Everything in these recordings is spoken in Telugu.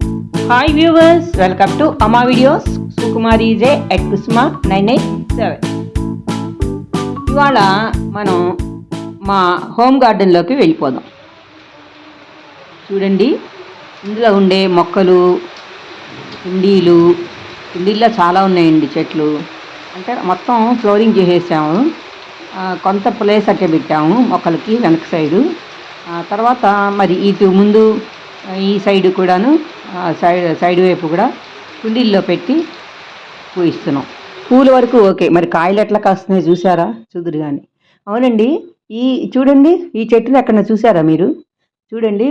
Hi viewers welcome to Amma videos Sukumari J at Kusuma nine eight seven ఇవాళ మనం మా హోమ్ గార్డెన్లోకి వెళ్ళిపోదాం. చూడండి ఇందులో ఉండే మొక్కలు కుండీలు కుండీల్లో చాలా ఉన్నాయండి చెట్లు. అంటే మొత్తం ఫ్లోరింగ్ చేసేసాము. కొంత ప్లేస్ అట్టే పెట్టాము మొక్కలకి వెనక సైడు తర్వాత మరి ఇటు ముందు ఈ సైడ్ కూడాను సైడ్ సైడ్ వైపు కూడా కుండీల్లో పెట్టి పూయిస్తున్నాం. పూల వరకు ఓకే. మరి కాయలు ఎట్లా కాస్తున్నాయి చూసారా చూదురు కానీ అవునండి. ఈ చూడండి ఈ చెట్టుని ఎక్కడ చూసారా మీరు? చూడండి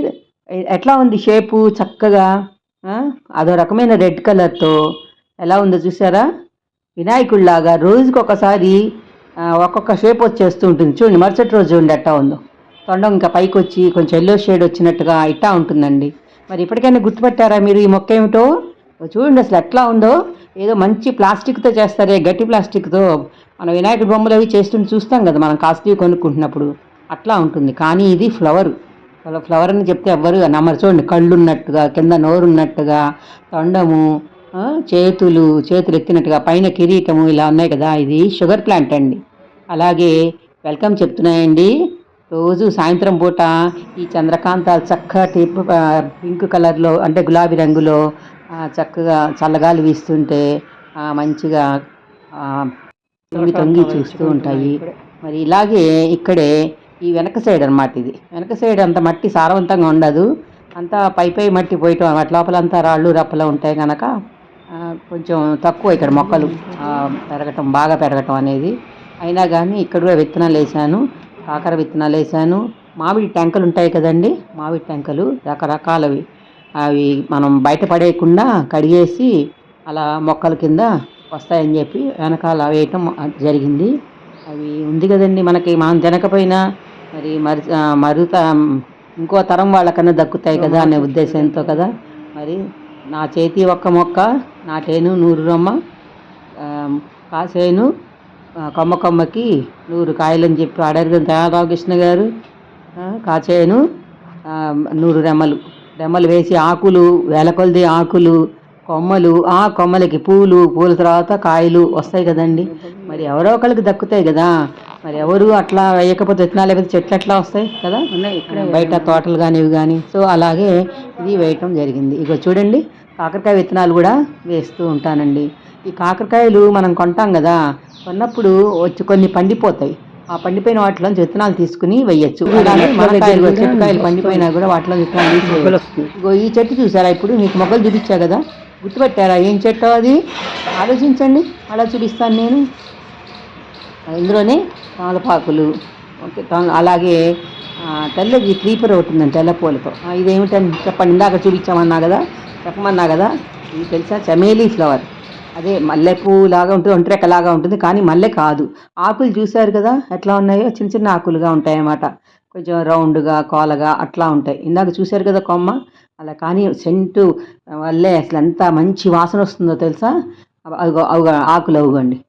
ఎట్లా ఉంది షేపు చక్కగా? అదో రకమైన రెడ్ కలర్తో ఎలా ఉందో చూసారా వినాయకుడిలాగా రోజుకి ఒకసారి ఒక్కొక్క షేప్ వచ్చేస్తూ ఉంటుంది. చూడండి మరుసటి రోజు చూడండి ఎట్టా ఉందో. తొండం ఇంకా పైకి వచ్చి కొంచెం ఎల్లో షేడ్ వచ్చినట్టుగా ఇట్టా ఉంటుందండి. మరి ఇప్పటికైనా గుర్తుపట్టారా మీరు ఈ మొక్క ఏమిటో? చూడండి అసలు ఎట్లా ఉందో. ఏదో మంచి ప్లాస్టిక్తో చేస్తారే గట్టి ప్లాస్టిక్తో మన వినాయకుడి బొమ్మలు అవి చేస్తుంటే చూస్తాం కదా మనం కాస్ట్లీ కొనుక్కుంటున్నప్పుడు. అట్లా ఉంటుంది. కానీ ఇది ఫ్లవర్ ఫ్లవర్ అని చెప్తే ఎవ్వరు నమ్మరు. చూడండి కళ్ళు ఉన్నట్టుగా కింద నోరు ఉన్నట్టుగా తొండము చేతులు చేతులు ఎత్తినట్టుగా పైన కిరీటము ఇలా ఉన్నాయి కదా ఇది షుగర్ ప్లాంట్ అండి. అలాగే వెల్కమ్ చెప్తున్నాయండి. రోజు సాయంత్రం పూట ఈ చంద్రకాంతాలు చక్కటి పింక్ కలర్లో అంటే గులాబీ రంగులో చక్కగా చల్లగాలి వీస్తుంటే మంచిగా తొంగి తొంగి చూస్తూ ఉంటాయి. మరి ఇలాగే ఇక్కడే ఈ వెనక సైడ్ అన్నమాట ఇది. వెనక సైడ్ అంత మట్టి సారవంతంగా ఉండదు. అంతా పై పై మట్టి పోయటం వాటి లోపల అంతా రాళ్ళు రప్పలు ఉంటాయి కనుక కొంచెం తక్కువ ఇక్కడ మొక్కలు పెరగటం బాగా పెరగటం అనేది. అయినా కానీ ఇక్కడ కూడా విత్తనాలు వేసాను. కాకర విత్తనాలు వేసాను మామిడి టెంకలు ఉంటాయి కదండి మామిడి టెంకలు రకరకాలవి. అవి మనం బయట పడేయకుండా కడిగేసి అలా మొక్కల కింద వస్తాయని చెప్పి వెనకాల వేయటం జరిగింది. అవి ఉంది కదండి మనకి మనం తినకపోయినా మరి మరి మరుత ఇంకో తరం వాళ్ళకన్నా దక్కుతాయి కదా అనే ఉద్దేశంతో కదా. మరి నా చేతి ఒక్క మొక్క నాటేను నూరు రొమ్మ కాసేను. కొమ్మ కొమ్మకి నూరు కాయలని చెప్పి కదా రామకృష్ణ గారు కాచేను నూరు రెమ్మలు. రెమ్మలు వేసి ఆకులు వేల కొలది ఆకులు కొమ్మలు ఆ కొమ్మలకి పూలు పూల తర్వాత కాయలు వస్తాయి కదండి. మరి ఎవరో ఒకరికి దక్కుతాయి కదా. మరి ఎవరు అట్లా వేయకపోతే విత్తనాలు లేకపోతే చెట్లు ఎట్లా వస్తాయి కదా? ఇక్కడ. బయట తోటలు కానీ ఇవి కానీ సో అలాగే ఇది వేయటం జరిగింది. ఇక చూడండి కాకరకాయ విత్తనాలు కూడా వేస్తూ ఉంటానండి. ఈ కాకరకాయలు మనం కొంటాం కదా కొన్నప్పుడు వచ్చి కొన్ని పండిపోతాయి. ఆ పండిపోయిన వాటిలో విత్తనాలు తీసుకుని మనకాయలు కూడా, చెట్టుకాయలు పండిపోయినా కూడా వాటిలో విత్తనాలు తీసి వేయొచ్చు. ఇగో ఈ చెట్టు చూసారా? ఇప్పుడు మీకు మొక్కలు చూపించా కదా? గుర్తుపెట్టారా? ఏం చెట్టో అది? ఆలోచించండి. అలా చూపిస్తాను నేను. ఇందులోనే తమలపాకులు ఓకే అలాగే తెల్లది క్రీపర్ ఉందండి తెల్ల పూలతో. ఇదేమిటని చెప్పండి ఇందాక చూపించామన్నా కదా? చెప్పమన్నా కదా? ఇది తెలుసా? చమేలీ ఫ్లవర్. అదే మల్లెపూ లాగా ఉంటుంది ఒంటరిక లాగా ఉంటుంది కానీ మల్లె కాదు. ఆకులు చూశారు కదా ఎట్లా ఉన్నాయో? చిన్న చిన్న ఆకులుగా ఉంటాయి అన్నమాట కొంచెం రౌండ్గా కోలగా అట్లా ఉంటాయి. ఇందాక చూశారు కదా కొమ్మ? అలా కానీ సెంటు వల్లే అసలు ఎంత మంచి వాసన వస్తుందో తెలుసా? అవి ఆకులు అవ్వండి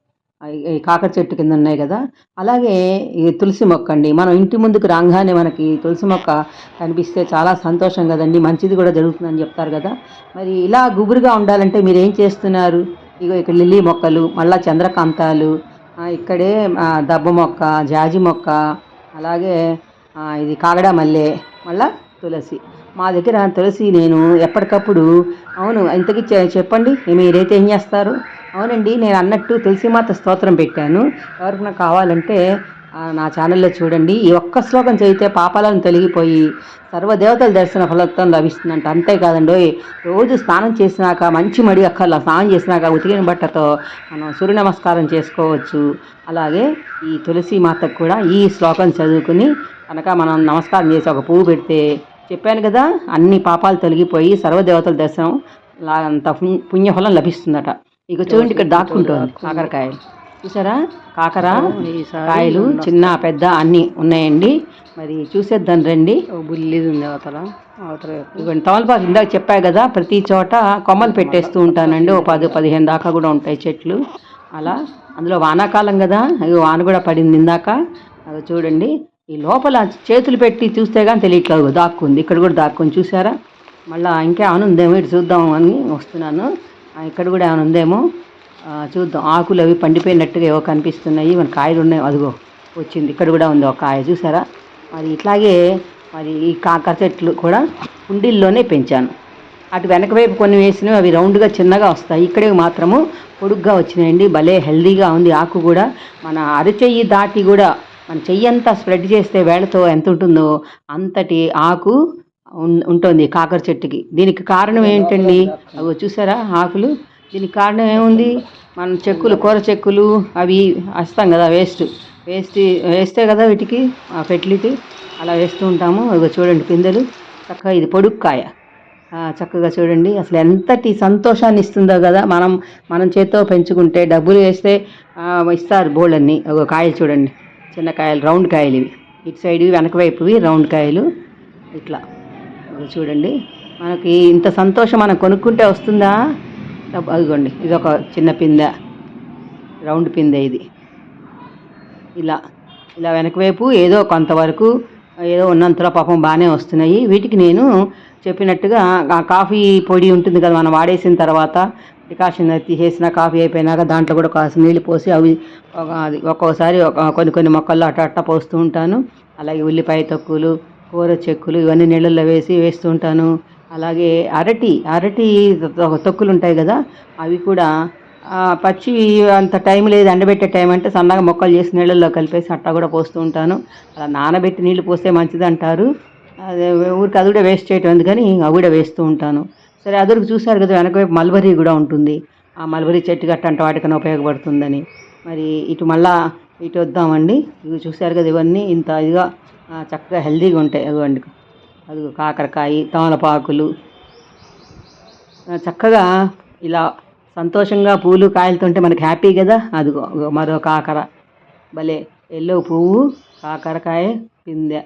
అవి- ఈ కాకర చెట్టు కింద ఉన్నాయి కదా. అలాగే ఈ తులసి మొక్క అండి. మనం ఇంటి ముందుకు రాగానే మనకి తులసి మొక్క కనిపిస్తే చాలా సంతోషం కదండి. మంచిది కూడా జరుగుతుందని చెప్తారు కదా. మరి ఇలా గుబురుగా ఉండాలంటే మీరు ఏం చేస్తున్నారు? ఇగో ఇక్కడ లిల్లీ మొక్కలు మళ్ళా చంద్రకాంతాలు ఇక్కడే దబ్బ మొక్క జాజి మొక్క అలాగే ఇది కాగడా మల్లె మళ్ళా తులసి. మా దగ్గర తులసి నేను ఎప్పటికప్పుడు అవును ఇంతకీ చె- చెప్పండి మీరైతే ఏం చేస్తారు? అవునండి నేను అన్నట్టు తులసిమాత స్తోత్రం పెట్టాను. ఎవరికైనా కావాలంటే నా ఛానల్లో చూడండి. ఈ ఒక్క శ్లోకం చదివితే పాపాలను తొలగిపోయి సర్వదేవతల దర్శన ఫలత్వం లభిస్తుందంట. అంతేకాదండి రోజు స్నానం చేసినాక మంచి మడి అక్కర్లా స్నానం చేసినాక ఉతికిన బట్టతో మనం సూర్య నమస్కారం చేసుకోవచ్చు. అలాగే ఈ తులసి మాతకు కూడా ఈ శ్లోకం చదువుకుని కనుక మనం నమస్కారం చేసి ఒక పువ్వు పెడితే చెప్పాను కదా అన్ని పాపాలు తొలగిపోయి సర్వదేవతల దర్శనం లా- అంత పుణ్య- పుణ్యఫలం లభిస్తుందట. ఇక చూడండి ఇక్కడ దాక్కుంటుంది కాకరకాయ చూసారా? కాకర కాయలు చిన్న పెద్ద అన్ని ఉన్నాయండి. మరి చూసేద్దాం రండి. బుల్లిది ఉంది అవతల అవతల ఇవ్వండి తమలపాకు ఇందాక చెప్పా కదా ప్రతి చోట కొమ్మలు పెట్టేస్తూ ఉంటానండి. ఓ పది పదిహేను దాకా కూడా ఉంటాయి చెట్లు. అలా అందులో వానాకాలం కదా వాన కూడా పడింది ఇందాక. అది చూడండి. ఈ లోపల చేతులు పెట్టి చూస్తే కానీ తెలియట్లేదు దాక్కుంది. ఇక్కడ కూడా దాక్కుంది చూసారా? మళ్ళీ ఇంకా ఏమైనా ఉందేమో ఇటు చూద్దాం అని వస్తున్నాను. ఇక్కడ కూడా ఏమైనా ఉందేమో. చూద్దాం. ఆకులు అవి పండిపోయినట్టుగా ఏవో కనిపిస్తున్నాయి. మన కాయలు ఉన్నాయి. అదిగో వచ్చింది. ఇక్కడ కూడా ఉంది ఒక కాయ. చూసారా? మరి ఇట్లాగే మరి ఈ కాకర చెట్లు కూడా కుండీల్లోనే పెంచాను. అటు వెనక వైపు కొన్ని వేసినవి అవి రౌండ్గా చిన్నగా వస్తాయి. ఇక్కడే మాత్రము పొడుగ్గా వచ్చినాయండి. భలే హెల్దీగా ఉంది ఆకు కూడా. మన అరచెయ్యి దాటి కూడా మన చెయ్యి అంతా స్ప్రెడ్ చేస్తే వేళతో ఎంత ఉంటుందో అంతటి ఆకు ఉంటుంది కాకర చెట్టుకి. దీనికి కారణం ఏంటండి? అవి చూసారా? ఆకులు దీనికి కారణం ఏముంది? మన చెక్కులు కూర చెక్కులు అవి వస్తాం కదా వేస్ట్. వేస్ట్ వేస్తే కదా వీటికి ఆ ఫెర్టిలిటీ. అలా వేస్తూ ఉంటాము. ఇగో చూడండి పిందెలు. చక్కగా ఇది పొడుక్కాయ. చక్కగా చూడండి. అసలు ఎంతటి సంతోషాన్ని ఇస్తుందో కదా మనం మనం చేత్తో పెంచుకుంటే డబ్బులు వేస్తే ఇస్తారు బోళ్ళన్ని. ఒక కాయలు చూడండి. చిన్న కాయలు రౌండ్ కాయలు ఇవి. ఇటు సైడ్ వెనక వైపువి రౌండ్ కాయలు. ఇట్లా. చూడండి. మనకి ఇంత సంతోషం మనం కొనుక్కుంటే వస్తుందా? అదిగోండి ఇది ఒక చిన్న పిందె. రౌండ్ పిందె ఇది. ఇలా ఇలా వెనక వైపు ఏదో కొంతవరకు ఏదో ఉన్నంతలో పాపం బాగానే వస్తున్నాయి. వీటికి నేను చెప్పినట్టుగా ఆ కాఫీ పొడి ఉంటుంది కదా మనం వాడేసిన తర్వాత డికాషన్ తీసేసిన కాఫీ అయిపోయినాక దాంట్లో కూడా కాస్త నీళ్ళు పోసి అవి అది ఒక్కోసారి ఒక కొన్ని కొన్ని మొక్కల్లో అట్ట అట్ట పోస్తూ ఉంటాను. అలాగే ఉల్లిపాయ తొక్కులు కూర చెక్కులు ఇవన్నీ నీళ్ళల్లో వేసి వేస్తూ ఉంటాను. అలాగే అరటి అరటి తొ- తొక్కులు ఉంటాయి కదా అవి కూడా పచ్చి అంత టైం లేదు ఎండబెట్టే టైం అంటే సన్నగా మొక్కలు చేసి నీళ్ళల్లో కలిపేసి అట్టా కూడా పోస్తూ ఉంటాను. అలా నానబెట్టి నీళ్ళు పోస్తే మంచిది అంటారు అదే ఊరికి అది కూడా వేస్ట్ చేయటం ఎందుకని అవి కూడా వేస్తూ ఉంటాను. సరే అదురుకు చూశారు కదా వెనక వైపు మల్బరీ కూడా ఉంటుంది. ఆ మల్బరీ చెట్టు గట్టంట వాటికన్నా ఉపయోగపడుతుందని. మరి ఇటు మళ్ళా ఇటు వద్దామండి. ఇవి చూశారు కదా ఇవన్నీ ఇంత ఇదిగా చక్కగా హెల్దీగా ఉంటాయి. అండి. అదిగో కాకరకాయ తమలపాకులు. చక్కగా ఇలా సంతోషంగా పూలు కాయలుతుంటే మనకి హ్యాపీ కదా? అదిగో మరో కాకర. భలే ఎల్లో పువ్వు కాకరకాయ పిందె.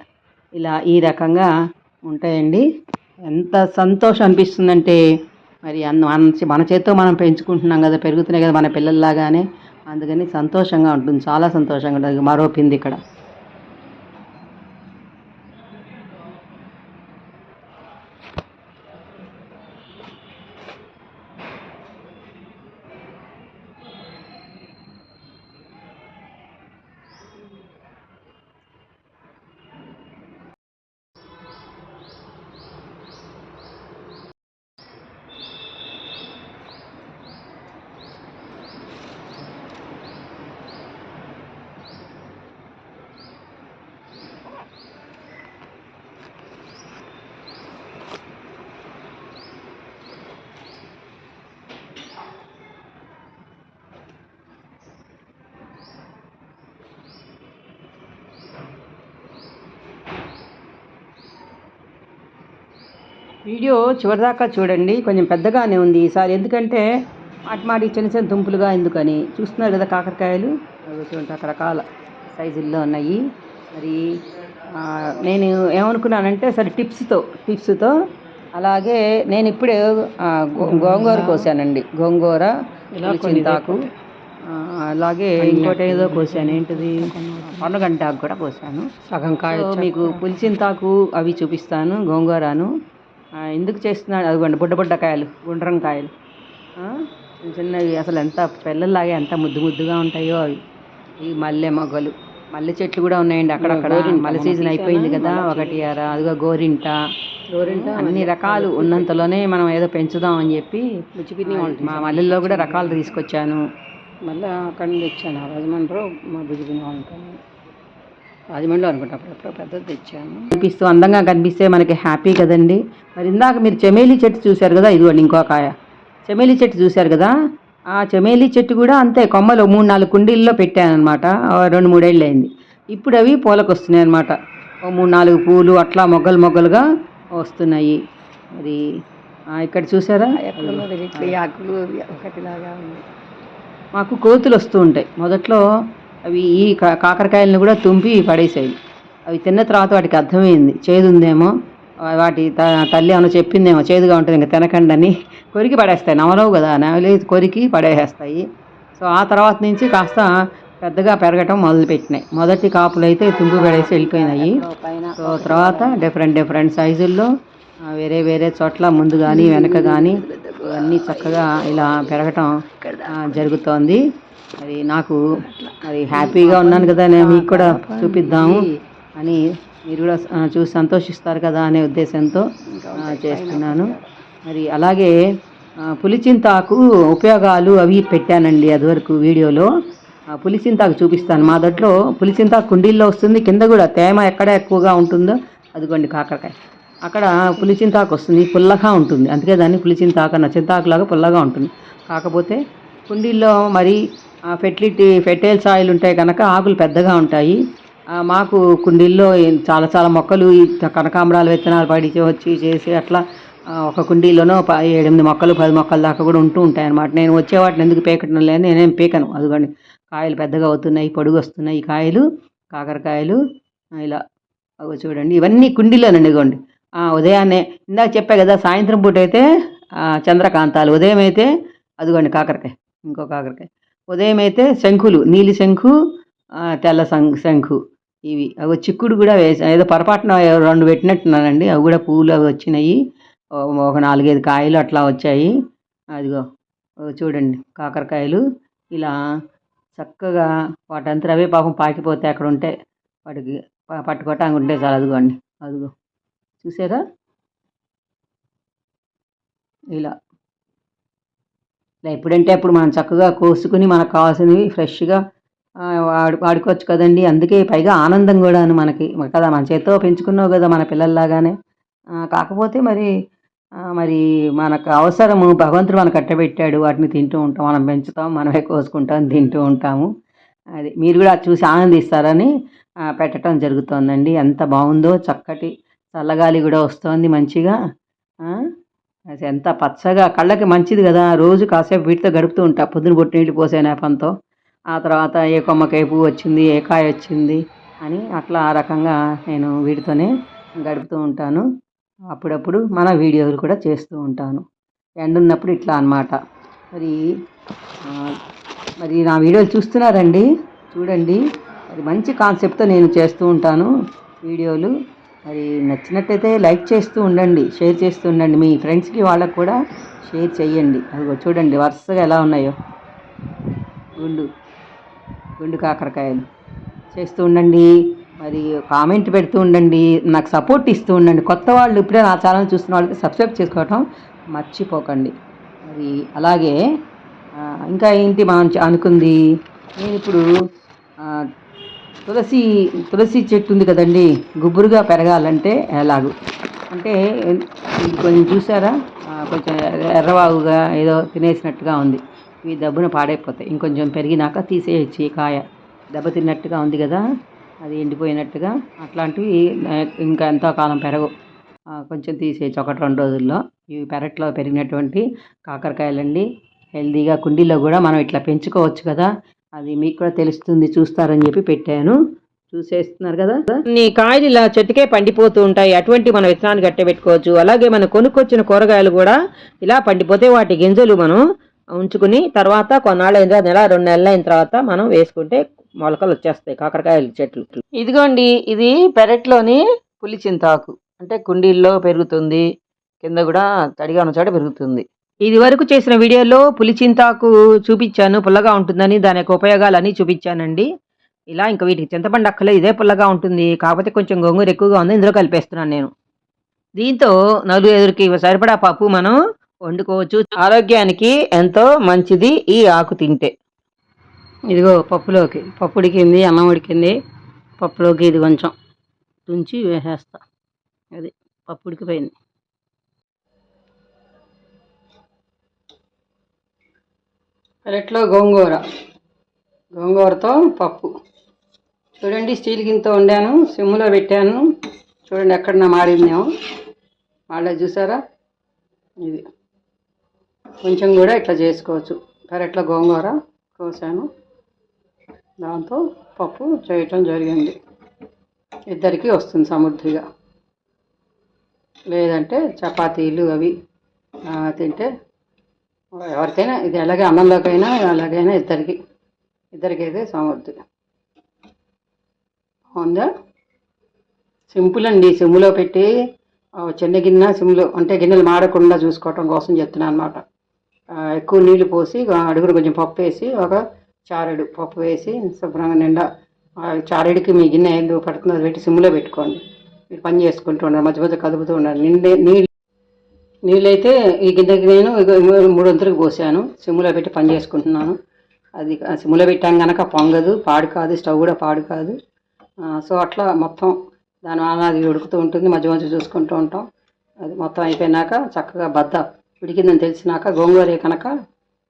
ఇలా ఈ రకంగా ఉంటాయండి. ఎంత సంతోషం అనిపిస్తుందంటే మరి అన్న మన మన చేత్తో మనం పెంచుకుంటున్నాం కదా పెరుగుతున్నాయి కదా మన పిల్లల్లాగానే. అందుకని సంతోషంగా ఉంటుంది చాలా సంతోషంగా ఉంటుంది. మరో పింది ఇక్కడ. వీడియో చివరిదాకా చూడండి. కొంచెం పెద్దగానే ఉంది ఈసారి. ఎందుకంటే మాటి మాటి చిన్న చిన్న దుంపులుగా ఎందుకని? చూస్తున్నారు కదా కాకరకాయలు? అవి చూడండి రకరకాల సైజుల్లో ఉన్నాయి. మరి నేను ఏమనుకున్నానంటే సరే టిప్స్తో టిప్స్తో అలాగే నేను ఇప్పుడే గోంగూర కోసానండి. గోంగూర చింతాకు. అలాగే ఇంకోటి ఏదో కోసాను. ఏంటిది? పొన్నగంటాకు కూడా కోసాను. సగం కాయ మీకు పులిచింతాకు అవి చూపిస్తాను గోంగూరను. ఎందుకు చేస్తున్నాను అదిగోండి బుడ్డ బుడ్డ కాయలు గుండ్రం కాయలు. ఆ, చిన్న చిన్నవి అసలు ఎంత పిల్లల్లాగే ఎంత ముద్దు ముద్దుగా ఉంటాయో అవి. ఈ మల్లె మొగ్గలు. మల్లె చెట్లు కూడా ఉన్నాయండి అక్కడక్కడ. మల్లె సీజన్ అయిపోయింది కదా ఒకటి అర అదిగో గోరింట. అన్ని రకాలు ఉన్నంతలోనే మనం ఏదో పెంచుదాం అని చెప్పి మా మల్లెల్లో కూడా రకాలు తీసుకొచ్చాను. మళ్ళీ అక్కడి నుంచి తెచ్చాను. రాజమండ్రి మా బుజ్జిపిని ఉంటాను రాజమండ్రి అనుకుంటా అప్పుడప్పుడు పెద్దది తెచ్చాను కనిపిస్తూ అందంగా కనిపిస్తే మనకి హ్యాపీ కదండి. మరి ఇందాక మీరు చెమేలి చెట్టు చూశారు కదా ఇదిగోండి ఇంకో కాయ చెమేలి చెట్టు చూశారు కదా? ఆ చెమేలి చెట్టు కూడా అంతే కొమ్మలు మూడు నాలుగు కుండీల్లో పెట్టాను అనమాట రెండు మూడేళ్ళు అయింది ఇప్పుడు అవి పూలకు వస్తున్నాయి అనమాట ఓ మూడు నాలుగు పూలు అట్లా మొగ్గలు మొగ్గలుగా వస్తున్నాయి. మరి ఆ, ఇక్కడ చూసారా ఆకులు ఒకటిలాగా ఉంది. మాకు కోతులు వస్తూ ఉంటాయి. మొదట్లో అవి ఈ కా- కాకరకాయలను కూడా తుంపి పడేసాయి అవి తిన్న తర్వాత వాటికి అర్థమైంది. చేదు ఉందేమో వాటి త- తల్లి ఏమైనా చెప్పిందేమో చేదుగా ఉంటుంది ఇంకా తినకండి అని కొరికి పడేస్తాయి. నవలవు కదా నవలి కొరికి పడేసేస్తాయి. సో ఆ తర్వాత నుంచి కాస్త పెద్దగా పెరగటం మొదలుపెట్టినాయి. మొదటి కాపులు అయితే తుంపి పడేసి వెళ్ళిపోయినాయి. సో తర్వాత డిఫరెంట్ డిఫరెంట్ సైజుల్లో వేరే వేరే చోట్ల ముందు కానీ వెనక కానీ అన్నీ చక్కగా ఇలా పెరగటం జరుగుతోంది. మరి నాకు మరి హ్యాపీగా ఉన్నాను కదా నేను మీకు కూడా చూపిద్దాము అని మీరు కూడా చూసి సంతోషిస్తారు కదా అనే ఉద్దేశంతో చేస్తున్నాను. మరి అలాగే పులిచింతాకు ఉపయోగాలు అవి పెట్టానండి అదివరకు వీడియోలో. పులిచింతాకు చూపిస్తాను. మా దట్లో పులిచింతాకు కుండీల్లో వస్తుంది కింద కూడా తేమ ఎక్కడ ఎక్కువగా ఉంటుందో అదిగోండి కాకరకాయ. అక్కడ పులిచింతాకు వస్తుంది పుల్లగా ఉంటుంది. అందుకే దాన్ని పులిచింతాకు నచ్చింతాకులాగా చింతాకులాగా పుల్లగా ఉంటుంది. కాకపోతే కుండీల్లో మరి ఫెర్టిలిటీ ఫెర్టైల్ సాయిల్ ఉంటాయి కనుక ఆకులు పెద్దగా ఉంటాయి. మాకు కుండీల్లో చాలా చాలా మొక్కలు కనకాంబరాలు విత్తనాలు పడిచి వచ్చి చేసి అట్లా ఒక కుండీలోనో ఎనిమిది ఏడెనిమిది మొక్కలు పది మొక్కల దాకా కూడా ఉంటూ ఉంటాయి అన్నమాట నేను వచ్చే వాటిని ఎందుకు పీకటం లేదు నేనేం పీకను. అదిగోండి కాయలు పెద్దగా అవుతున్నాయి పొడుగు వస్తున్నాయి కాయలు కాకరకాయలు ఇలా అవి చూడండి ఇవన్నీ కుండీలోనండి ఇదిగోండి. ఉదయాన్నే ఇందాక చెప్పా కదా సాయంత్రం పూట అయితే చంద్రకాంతాలు ఉదయం అయితే అదిగోండి కాకరకాయ ఇంకో కాకరకాయ. ఉదయం అయితే శంఖులు నీలి శంఖు తెల్ల శంఖు ఇవి. అవి చిక్కుడు కూడా వేసా ఏదో పొరపాటున రెండు పెట్టినట్టున్నానండి. అవి కూడా పూలు అవి వచ్చినాయి. ఒక నాలుగైదు కాయలు అట్లా వచ్చాయి. అదిగో చూడండి కాకరకాయలు. ఇలా చక్కగా వాటంతా అవే పాపం పాకిపోతే అక్కడ ఉంటే వాటికి పట్టుకోవటానికి ఉంటే చాలు. అదిగోండి. అదిగో చూసారా? ఇలా ఇలా ఎప్పుడంటే అప్పుడు మనం చక్కగా కోసుకుని మనకు కావాల్సినవి ఫ్రెష్గా వాడు వాడుకోవచ్చు కదండి. అందుకే పైగా ఆనందం కూడాను మనకి కదా మన చేత్తో పెంచుకున్నావు కదా మన పిల్లల్లాగానే. కాకపోతే మరి మరి మనకు అవసరము భగవంతుడు మనకు కట్టబెట్టాడు. వాటిని తింటూ ఉంటాం మనం పెంచుతాం మనమే కోసుకుంటాం తింటూ ఉంటాము. అది మీరు కూడా చూసి ఆనందిస్తారని పెట్టడం జరుగుతోందండి. ఎంత బాగుందో చక్కటి చల్లగాలి కూడా వస్తోంది మంచిగా. అది ఎంత పచ్చగా కళ్ళకి మంచిది కదా. రోజు కాసేపు వీటితో గడుపుతూ ఉంటా. పొద్దున పొట్టి నీళ్ళు పోసే నేపంతో. ఆ తర్వాత ఏ కొమ్మకి ఏ పువ్వు వచ్చింది ఏ కాయ వచ్చింది అని అట్లా ఆ రకంగా నేను వీటితోనే గడుపుతూ ఉంటాను. అప్పుడప్పుడు మన వీడియోలు కూడా చేస్తూ ఉంటాను. ఎండ ఉన్నప్పుడు ఇట్లా అన్నమాట. మరి మరి నా వీడియోలు చూస్తున్నారండి? చూడండి. అది మంచి కాన్సెప్ట్తో నేను చేస్తూ ఉంటాను వీడియోలు. మరి నచ్చినట్టయితే లైక్ చేస్తూ ఉండండి షేర్ చేస్తూ ఉండండి. మీ ఫ్రెండ్స్కి వాళ్ళకు కూడా షేర్ చేయండి అదిగో చూడండి వరుసగా ఎలా ఉన్నాయో. గుండు గుండు కాకరకాయలు. చేస్తూ ఉండండి. మరి కామెంట్ పెడుతూ ఉండండి. నాకు సపోర్ట్ ఇస్తూ ఉండండి. కొత్త వాళ్ళు ఇప్పుడే నా ఛానల్ చూస్తున్న వాళ్ళకి సబ్స్క్రైబ్ చేసుకోవటం మర్చిపోకండి. మరి అలాగే ఇంకా ఏంటి మనం అనుకుంది? నేను ఇప్పుడు తులసి తులసి చెట్టు ఉంది కదండి గుబురుగా పెరగాలంటే ఎలాగు? అంటే ఇది కొంచెం చూసారా? కొంచెం ఎర్రవాగుగా ఏదో తినేసినట్టుగా ఉంది. ఇవి దెబ్బను పాడైపోతాయి. ఇంకొంచెం పెరిగినాక తీసేయచ్చు కాయ. దెబ్బ తిన్నట్టుగా ఉంది కదా అది ఎండిపోయినట్టుగా. అట్లాంటివి ఇంకా ఎంతో కాలం పెరగవు. కొంచెం తీసేయచ్చు ఒకటి రెండు రోజుల్లో. ఇవి పెరట్లో పెరిగినటువంటి కాకరకాయలండి. హెల్దీగా కుండీలో కూడా మనం ఇట్లా పెంచుకోవచ్చు కదా. అది మీకు కూడా తెలుస్తుంది చూస్తారని చెప్పి పెట్టాను. చూసేస్తున్నారు కదా? కొన్ని కాయలు ఇలా చెట్టుకే పండిపోతూ ఉంటాయి. అటువంటి మనం విత్తనాన్ని గట్టే పెట్టుకోవచ్చు అలాగే మనం కొనుక్కొచ్చిన కూరగాయలు కూడా ఇలా పండిపోతే వాటి గింజలు మనం ఉంచుకుని తర్వాత కొన్నాళ్ళు అయిన తర్వాత నెల రెండు నెలలు అయిన తర్వాత మనం వేసుకుంటే మొలకలు వచ్చేస్తాయి కాకరకాయల చెట్లు. ఇదిగోండి ఇది పెరట్లోని పులి చింతాకు అంటే కుండీల్లో పెరుగుతుంది కింద కూడా తడిగా ఉన్న చోట పెరుగుతుంది. ఇది వరకు చేసిన వీడియోలో పులి చింతాకు చూపించాను పుల్లగా ఉంటుందని దాని యొక్క ఉపయోగాలని చూపించానండి. ఇలా ఇంకా వీటికి చింతపండు అక్కలే ఇదే పుల్లగా ఉంటుంది. కాకపోతే కొంచెం గొంగూర ఎక్కువగా ఉంది ఇందులో కలిపేస్తున్నాను నేను. దీంతో నలుగురు ఎదురుకి సరిపడా పప్పు మనం వండుకోవచ్చు. ఆరోగ్యానికి ఎంతో మంచిది ఈ ఆకు తింటే. ఇదిగో పప్పులోకి పప్పు ఉడికింది అన్నం ఉడికింది. పప్పులోకి ఇది కొంచెం తుంచి వేసేస్తా. అది పప్పు ఉడికిపోయింది. పెరట్లో గోంగూర. గోంగూరతో పప్పు. చూడండి స్టీల్ గిన్నెతో వండాను సిమ్లో పెట్టాను. చూడండి ఎక్కడన్నా నా మాడిందేమో మాడే చూసారా? ఇది. కొంచెం కూడా ఇట్లా చేసుకోవచ్చు. పెరట్లో గోంగూర కోసాను. దాంతో పప్పు చేయటం జరిగింది. ఇద్దరికి వస్తుంది సమృద్ధిగా. లేదంటే చపాతీలు అవి తింటే ఎవరికైనా ఇది ఎలాగే అన్నంలోకైనా అలాగైనా ఇద్దరికి ఇద్దరికైతే సమృద్ధి ఉందా సింపుల్ అండి. సిమ్లో పెట్టి చిన్న గిన్నె సిమ్లో అంటే గిన్నెలు మాడకుండా చూసుకోవటం కోసం చెప్తున్నాను అనమాట ఎక్కువ నీళ్ళు పోసి అడుగులు కొంచెం పప్పు వేసి ఒక చారెడు పప్పు వేసి శుభ్రంగా నిండా ఆ చారెడుకి మీ గిన్నె ఏందో పడుతుందో పెట్టి సిమ్లో పెట్టుకోండి. మీరు పని చేసుకుంటూ ఉండండి. మధ్య మధ్య కదుపుతూ ఉండండి. నిండే నీళ్ళు నీళ్ళైతే ఈ గిన్నెకి నేను మూడు వంతులకు పోసాను. సిమ్లో పెట్టి పని చేసుకుంటున్నాను. అది సిమ్లో పెట్టాం కనుక పొంగదు పాడు కాదు స్టవ్ కూడా పాడు కాదు. సో అట్లా మొత్తం దానివల్ల అది ఉడుకుతూ ఉంటుంది మధ్య మధ్య చూసుకుంటూ ఉంటాం. అది మొత్తం అయిపోయినాక చక్కగా బద్ద ఉడికిందని తెలిసినాక గోంగూర కనుక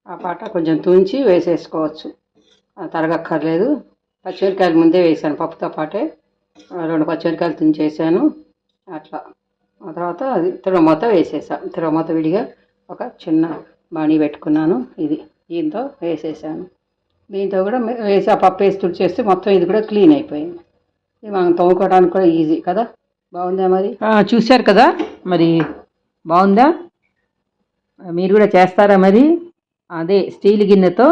ఆ పాట కొంచెం తుంచి వేసేసుకోవచ్చు. తరగక్కర్లేదు. పచ్చిమిరకాయలు ముందే వేసాను పప్పుతో పాటే. రెండు పచ్చిమిరకాయలు తుంచేసాను. అట్లా. ఆ తర్వాత అది తిరుమత వేసేసా. తిరుమత విడిగా ఒక చిన్న బాణీ పెట్టుకున్నాను. ఇది దీంతో వేసేసాను. దీంతో కూడా వేసి ఆ పప్పు వేసి తుడిచేస్తే మొత్తం ఇది కూడా క్లీన్ అయిపోయింది. ఇది మనం తోముకోవడానికి కూడా ఈజీ కదా? బాగుందా మరి? చూశారు కదా? మరి బాగుందా? మీరు కూడా చేస్తారా మరి? అదే స్టీల్ గిన్నెతో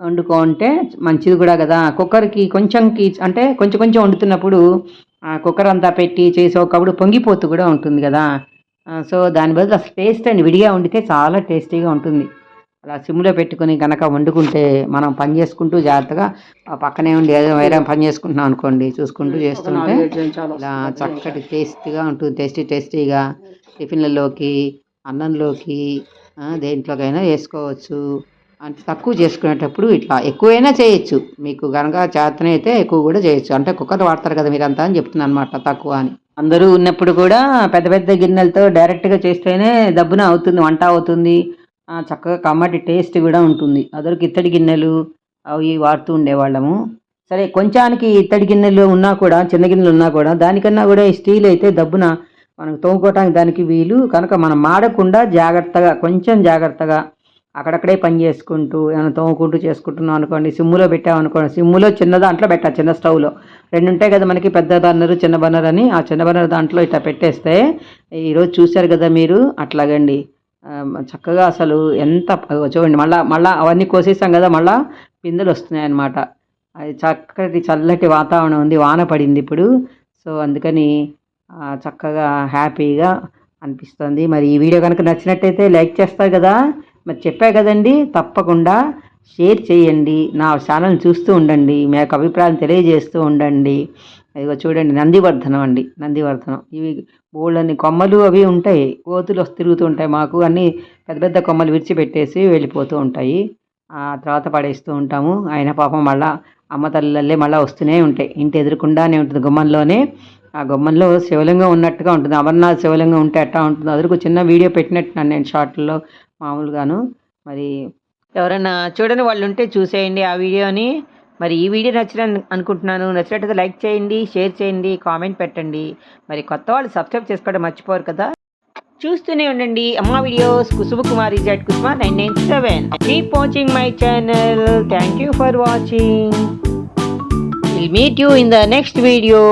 వండుకో ఉంటే మంచిది కూడా కదా. కుక్కర్కి కొంచెంకి అంటే కొంచెం కొంచెం వండుతున్నప్పుడు కుక్కర్ అంతా పెట్టి చేసి ఒకప్పుడు పొంగిపోతూ కూడా ఉంటుంది కదా. సో దాని బదులు అసలు టేస్ట్ అని విడిగా వండితే చాలా టేస్టీగా ఉంటుంది. అలా సిమ్లో పెట్టుకొని కనుక వండుకుంటే మనం పని చేసుకుంటూ జాగ్రత్తగా పక్కనే ఉండి ఏదో వేరే పని చేసుకుంటున్నాం అనుకోండి చూసుకుంటూ చేస్తుంటే ఇలా. చక్కటి టేస్టీగా ఉంటుంది. టేస్టీ టేస్టీగా టిఫిన్లలోకి అన్నంలోకి దేంట్లోకైనా వేసుకోవచ్చు. అంటే తక్కువ చేసుకునేటప్పుడు ఇట్లా ఎక్కువైనా చేయొచ్చు. మీకు కనుక అయితే ఎక్కువ కూడా చేయొచ్చు. అంటే కుక్కర్ వాడతారు కదా మీరంతా అని చెప్తున్నాను అనమాట తక్కువ అని. అందరూ ఉన్నప్పుడు కూడా పెద్ద పెద్ద గిన్నెలతో డైరెక్ట్గా చేస్తేనే దబ్బున అవుతుంది వంట అవుతుంది. చక్కగా కమ్మటి టేస్ట్ కూడా ఉంటుంది. అదొక ఇత్తడి గిన్నెలు అవి వాడుతూ ఉండేవాళ్ళము. సరే కొంచానికి ఇత్తడి గిన్నెలు ఉన్నా కూడా చిన్న గిన్నెలు ఉన్నా కూడా దానికన్నా కూడా ఈ స్టీల్ అయితే దబ్బున మనకు తోముకోవటానికి దానికి వీలు. కనుక మనం మాడకుండా జాగ్రత్తగా కొంచెం జాగ్రత్తగా అక్కడక్కడే పని చేసుకుంటూ ఏమైనా తోముకుంటూ చేసుకుంటున్నాం అనుకోండి సిమ్ములో పెట్టామనుకోండి సిమ్ములో చిన్న దాంట్లో పెట్టాలి చిన్న స్టవ్లో. రెండు ఉంటాయి కదా మనకి పెద్ద బర్నరు చిన్న బర్నర్ అని. ఆ చిన్న బర్నర్ దాంట్లో ఇట్లా పెట్టేస్తే ఈరోజు చూశారు కదా మీరు? అట్లాగండి. చక్కగా అసలు ఎంత చూడండి మళ్ళీ మళ్ళీ అవన్నీ కోసేసాం కదా మళ్ళీ పిందెలు వస్తున్నాయి అన్నమాట. అది చక్కటి చల్లటి వాతావరణం ఉంది వాన పడింది ఇప్పుడు. సో అందుకని చక్కగా హ్యాపీగా అనిపిస్తుంది. మరి ఈ వీడియో కనుక నచ్చినట్టయితే లైక్ చేస్తారు కదా. మరి చెప్పా కదండి తప్పకుండా షేర్ చేయండి నా ఛానల్ చూస్తూ ఉండండి మీ యొక్క అభిప్రాయం తెలియజేస్తూ ఉండండి. ఇదిగో చూడండి నందివర్ధనం అండి నందివర్ధనం. ఇవి బోళ్ళని కొమ్మలు అవి ఉంటాయి కోతులు తిరుగుతూ ఉంటాయి మాకు అన్నీ పెద్ద పెద్ద కొమ్మలు విడిచిపెట్టేసి వెళ్ళిపోతూ ఉంటాయి. ఆ తర్వాత పడేస్తూ ఉంటాము. ఆయన పాపం మళ్ళా అమ్మ తల్లి మళ్ళీ వస్తూనే ఉంటాయి. ఇంటి ఎదురుకుండానే ఉంటుంది గుమ్మంలోనే. ఆ గుమ్మంలో శివలింగం ఉన్నట్టుగా ఉంటుంది. అమర్నాథ్ శివలింగం ఉంటే ఎట్టా ఉంటుంది? అదురుకు చిన్న వీడియో పెట్టినట్టున్నాను నేను షార్ట్లో మామూలుగాను. మరి ఎవరైనా చూడని వాళ్ళు ఉంటే చూసేయండి ఆ వీడియోని. మరి ఈ వీడియో నచ్చిన అనుకుంటున్నాను. నచ్చినట్టయితే లైక్ చేయండి షేర్ చేయండి కామెంట్ పెట్టండి. మరి కొత్త వాళ్ళు సబ్స్క్రైబ్ చేసుకోవడం మర్చిపోరు కదా. చూస్తూనే ఉండండి Amma videos. Kusuma Kumari Z Kusuma nine nine seven. Keep watching my channel thank you for watching will meet you in the next video